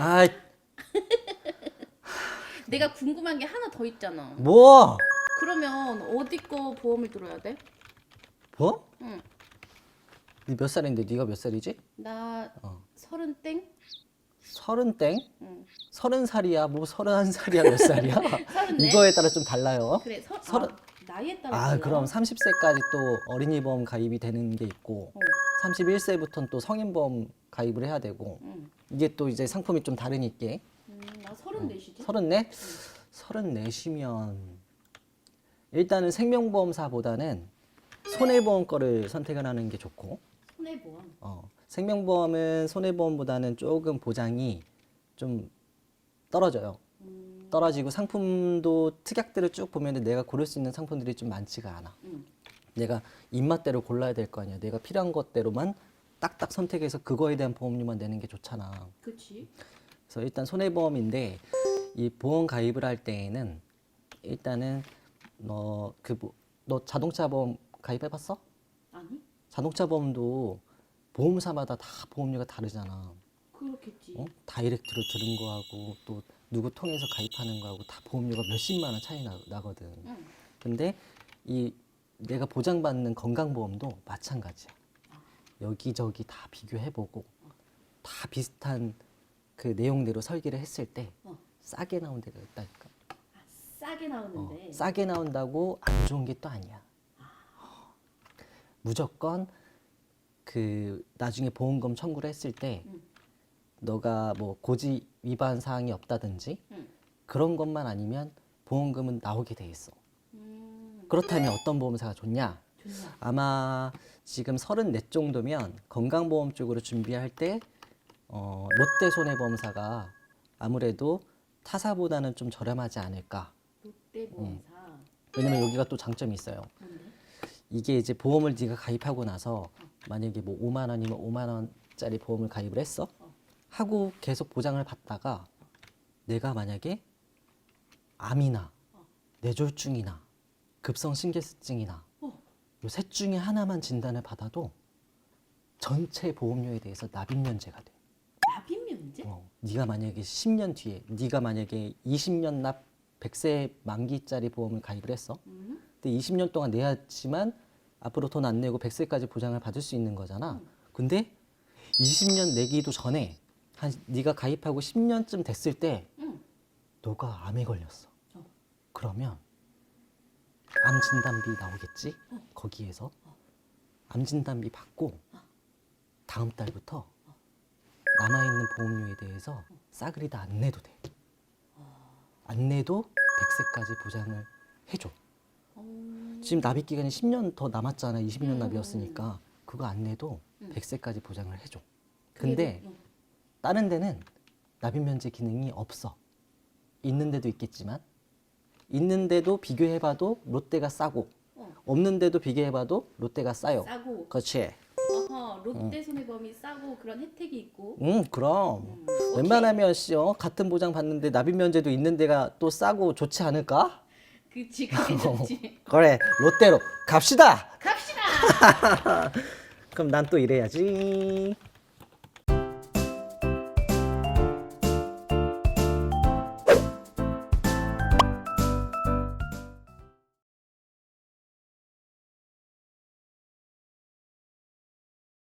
아, 내가 궁금한 게 하나 더 있잖아. 뭐? 그러면 어디 거 보험을 들어야 돼? 뭐? 응. 니몇 살인데 네가 몇 살이지? 나 어. 서른 땡? 서른 땡? 응. 서른 살이야? 뭐 서른 한 살이야? 몇 살이야? 서른 네? 이거에 따라 좀 달라요. 그래 서, 서른- 아, 나이에 따라 아, 달라? 그럼 30세까지 또 어린이 보험 가입이 되는 게 있고 어. 31세부터는 또 성인 보험 가입을 해야 되고 응. 이게 또 이제 상품이 좀 다르니까 음, 나 서른넷이지? 서른네? 서른네시면 일단은 생명보험사보다는 손해보험 거를 선택을 하는 게 좋고 손해보험. 어, 생명보험은 손해보험보다는 조금 보장이 좀 떨어져요. 음, 떨어지고 상품도 특약들을 쭉 보면 내가 고를 수 있는 상품들이 좀 많지가 않아. 응. 내가 입맛대로 골라야 될 거 아니야. 내가 필요한 것대로만 딱딱 선택해서 그거에 대한 보험료만 내는 게 좋잖아. 그치? 그래서 일단 손해보험인데 이 보험 가입을 할 때에는 일단은 너그 너 자동차 보험 가입해봤어? 아니? 자동차 보험도 보험사마다 다 보험료가 다르잖아. 그렇겠지. 어? 다이렉트로 들은 거하고 또 누구 통해서 가입하는 거하고 다 보험료가 몇십만 원 차이 나, 나거든. 응. 근데 이 내가 보장받는 건강보험도 마찬가지야. 여기저기 다 비교해보고 다 비슷한 그 내용대로 설계를 했을 때 어. 싸게 나온 데가 있다니까. 아, 싸게 어, 나오는데. 싸게 나온다고 안 좋은 게 또 아니야. 무조건 그 나중에 보험금 청구를 했을 때 응. 너가 뭐 고지 위반 사항이 없다든지 응. 그런 것만 아니면 보험금은 나오게 돼 있어. 음, 그렇다면 어떤 보험사가 좋냐? 아마 지금 34 정도면 건강보험 쪽으로 준비할 때 어, 롯데 손해보험사가 아무래도 타사보다는 좀 저렴하지 않을까. 롯데보험사. 왜냐면 여기가 또 장점이 있어요. 이게 이제 보험을 네가 가입하고 나서 만약에 뭐 5만 원이면 5만 원짜리 보험을 가입을 했어. 하고 계속 보장을 받다가 내가 만약에 암이나 뇌졸중이나 급성심폐소증이나 어. 요 셋 중에 하나만 진단을 받아도 전체 보험료에 대해서 납입 면제가 돼. 납입 면제? 어, 네가 만약에 10년 뒤에 네가 만약에 20년 납 100세 만기짜리 보험을 가입을 했어. 음? 근데 20년 동안 내야지만 앞으로 돈 안 내고 100세까지 보장을 받을 수 있는 거잖아. 근데 20년 내기도 전에 한 네가 가입하고 10년쯤 됐을 때 응. 너가 암에 걸렸어. 어. 그러면 암 진단비 나오겠지? 거기에서 암 진단비 받고 다음 달부터 남아 있는 보험료에 대해서 싸그리 다 안 내도 돼. 안 내도 100세까지 보장을 해줘. 어, 지금 납입 기간이 10년 더 남았잖아. 20년 음. 납이었으니까 그거 안 내도 음. 100세까지 보장을 해줘. 근데 뭐- 응. 다른 데는 납입 면제 기능이 없어. 있는 데도 있겠지만 있는데도 비교해봐도 롯데가 싸고 어, 없는데도 비교해봐도 롯데가 싸요. 싸고. 그렇지. 어허, 롯데 손해보험이 싸고 그런 혜택이 있고. 응, 그럼 음. 웬만하면 씨, 어, 같은 보장 받는데 납입 면제도 있는 데가 또 싸고 좋지 않을까? 그치, 그게 좋지. 그래, 롯데로 갑시다. 갑시다! 그럼 난 또 이래야지.